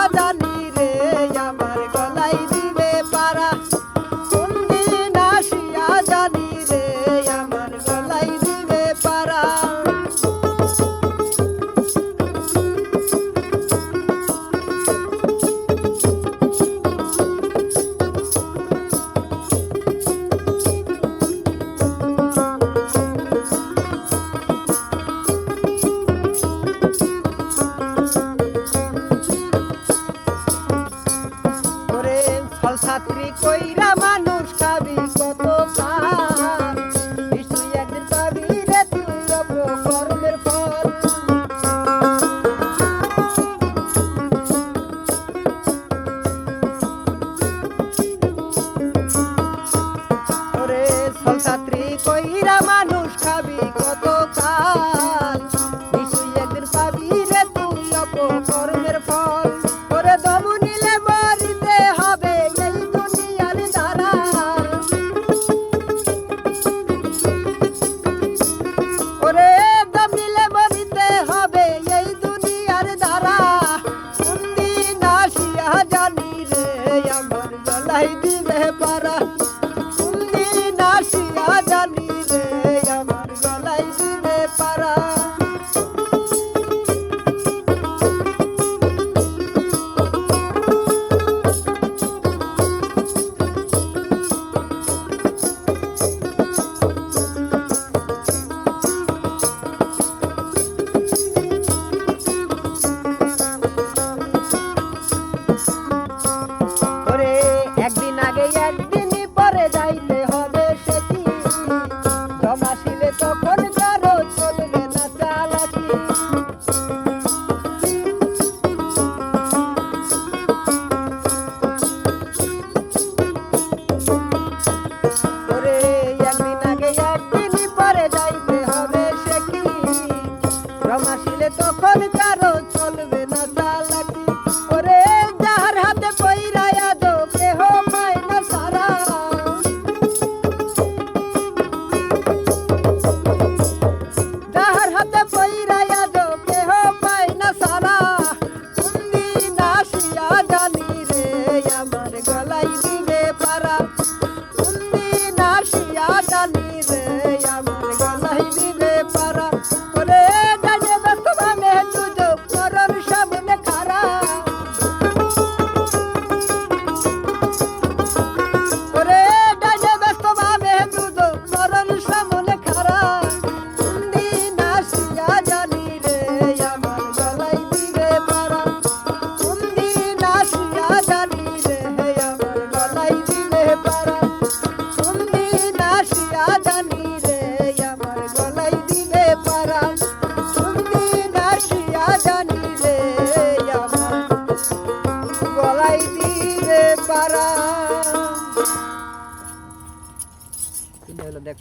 রাজা কইরা মানুষ খাবি কত কাল তুই একদিন পাবি রে তুই কর্মের ফল। ওরে সল ছাত্রী কই দিবে পা কাল রে হলো দেখ